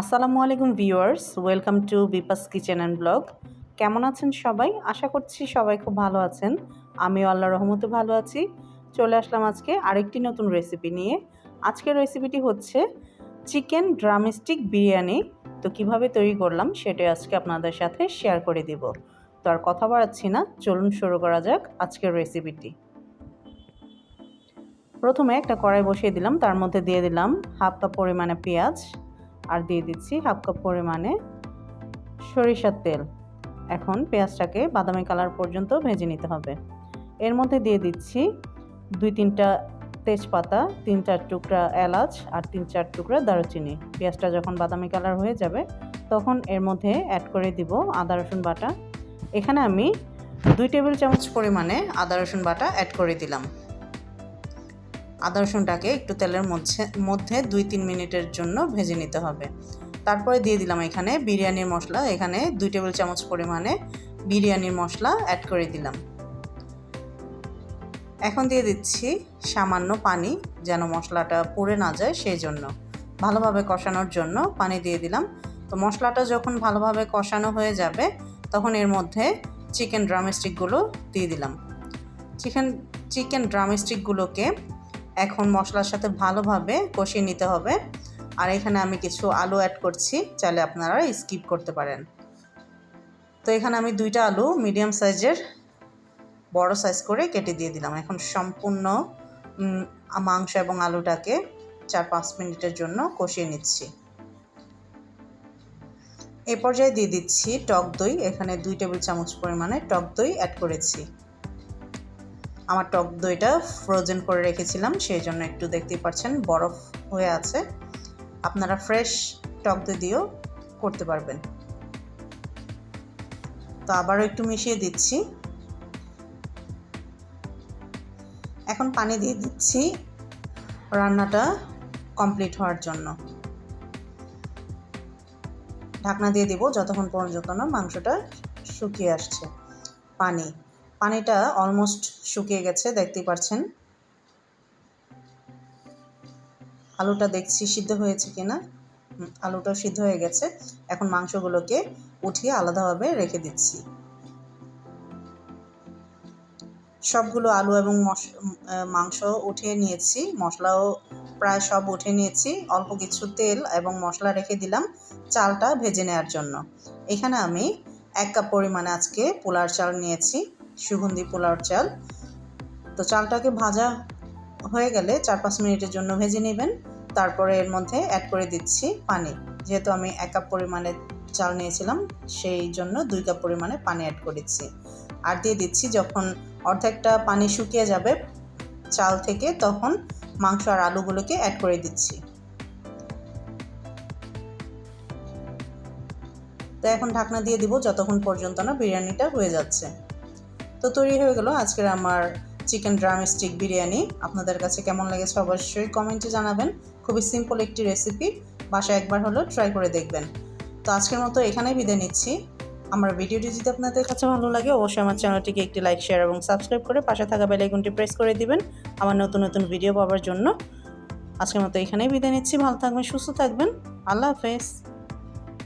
আসসালামু আলাইকুম viewers, welcome to Bipa's kitchen and blog. কেমন আছেন সবাই? আশা করছি সবাই খুব ভালো আছেন। আমিও আল্লাহ রহমতে ভালো আছি। চলে আসলাম আজকে আরেকটি নতুন রেসিপি নিয়ে। আজকের রেসিপিটি হচ্ছে চিকেন ড্রামস্টিক বিরিয়ানি। তো কীভাবে তৈরি করলাম সেটাই আজকে আপনাদের সাথে শেয়ার করে দিব। তো আর কথা বাড়াচ্ছি না, চলুন শুরু করা যাক আজকের রেসিপিটি প্রথমে একটা কড়াই বসিয়ে দিলাম, তার মধ্যে দিয়ে দিলাম হাফ কাপ পরিমাণে পেঁয়াজ আর দিয়ে দিচ্ছি হাফ কাপ পরিমাণে সরিষার তেল। এখন পেঁয়াজটাকে বাদামি কালার পর্যন্ত ভেজে নিতে হবে। এর মধ্যে দিয়ে দিচ্ছি দুই তিনটা তেজপাতা তিন চার টুকরা এলাচ আর তিন চার টুকরা দারুচিনি। পেঁয়াজটা যখন বাদামি কালার হয়ে যাবে, তখন এর মধ্যে অ্যাড করে দিব আদা, রসুন বাটা। এখানে আমি দুই টেবিল চামচ পরিমাণে আদা, রসুন বাটা অ্যাড করে দিলাম। আদা রসুনটাকে একটু তেলের মধ্যে মধ্যে দুই তিন মিনিটের জন্য ভেজে নিতে হবে। তারপরে দিয়ে দিলাম এখানে বিরিয়ানির মশলা। এখানে দুই টেবিল চামচ পরিমাণে বিরিয়ানির মশলা অ্যাড করে দিলাম। এখন দিয়ে দিচ্ছি সামান্য পানি যেন মশলাটা পুড়ে না যায় সেই জন্য। ভালোভাবে কষানোর জন্য পানি দিয়ে দিলাম। তো মশলাটা যখন ভালোভাবে কষানো হয়ে যাবে, তখন এর মধ্যে চিকেন ড্রামস্টিকগুলো দিয়ে দিলাম। চিকেন চিকেন ড্রামস্টিকগুলোকে এখন মশলার সাথে ভালোভাবে কষিয়ে নিতে হবে। আর এখানে আমি কিছু আলু অ্যাড করছি, চাইলে আপনারা স্কিপ করতে পারেন। তো এখানে আমি দুইটা আলু মিডিয়াম সাইজের বড় সাইজ করে কেটে দিয়ে দিলাম। এখন সম্পূর্ণ মাংস এবং আলুটাকে চার পাঁচ মিনিটের জন্য কষিয়ে নিচ্ছি। এ পর্যায়ে দিয়ে দিচ্ছি টক দই। এখানে দুই টেবিল চামচ পরিমাণে টক দই অ্যাড করেছি। আমার টক দইটা ফ্রোজেন করে রেখেছিলাম, সেই জন্য একটু দেখতেই পাচ্ছেন বরফ হয়ে আছে। আপনারা ফ্রেশ টক দই দিয়েও করতে পারবেন। তো আবারও একটু মিশিয়ে দিচ্ছি। এখন পানি দিয়ে দিচ্ছি রান্নাটা কমপ্লিট হওয়ার জন্য। ঢাকনা দিয়ে দিব যতক্ষণ পর্যন্ত না মাংসটা শুকিয়ে আসছে। পানি। পানিটা অলমোস্ট শুকিয়ে গেছে, দেখতেই পাচ্ছেন আলুটা দেখছি সিদ্ধ হয়েছে কিনা? আলুটা সিদ্ধ হয়ে গেছে। এখন মাংসগুলোকে উঠিয়ে আলাদাভাবে রেখে দিচ্ছি। সবগুলো আলু এবং মাংস উঠিয়ে নিয়েছি। মশলাও প্রায় সব উঠে নিয়েছি। অল্প কিছু তেল এবং মশলা রেখে দিলাম চালটা ভেজে নেওয়ার জন্য। এখানে আমি এক কাপ পরিমাণে আজকে পোলার চাল নিয়েছি। সুগন্ধি পোলাওর চাল। তো চালটাকে ভাজা হয়ে গেলে চার পাঁচ মিনিটের জন্য ভেজে নেবেন। তারপরে এর মধ্যে অ্যাড করে দিচ্ছি পানি। যেহেতু আমি এক কাপ পরিমাণে চাল নিয়েছিলাম, সেই জন্য দুই কাপ পরিমাণে পানি অ্যাড করেছি। আর দিয়ে দিচ্ছি যখন অর্ধেকটা পানি শুকিয়ে যাবে চাল থেকে, তখন মাংস আর আলুগুলোকে অ্যাড করে দিচ্ছি। তো এখন ঢাকনা দিয়ে দিব যতক্ষণ পর্যন্ত না বিরিয়ানিটা হয়ে যাচ্ছে। তো তৈরি হয়ে গেল আজকের আমার চিকেন ড্রাম স্টিক বিরিয়ানি। আপনাদের কাছে কেমন লেগেছে অবশ্যই কমেন্টে জানাবেন। খুবই সিম্পল একটি রেসিপি বাসায় একবার হলেও ট্রাই করে দেখবেন। তো আজকের মতো এখানেই বিদায় নিচ্ছি। আমার ভিডিওটি যদি আপনাদের কাছে ভালো লাগে, অবশ্যই আমার চ্যানেলটিকে একটি লাইক শেয়ার এবং সাবস্ক্রাইব করে পাশে থাকা বেলাইকনটি প্রেস করে দিবেন আমার নতুন নতুন ভিডিও পাওয়ার জন্য। আজকের মতো এখানেই বিদায় নিচ্ছি। ভালো থাকবেন, সুস্থ থাকবেন। আল্লাহ হাফেজ।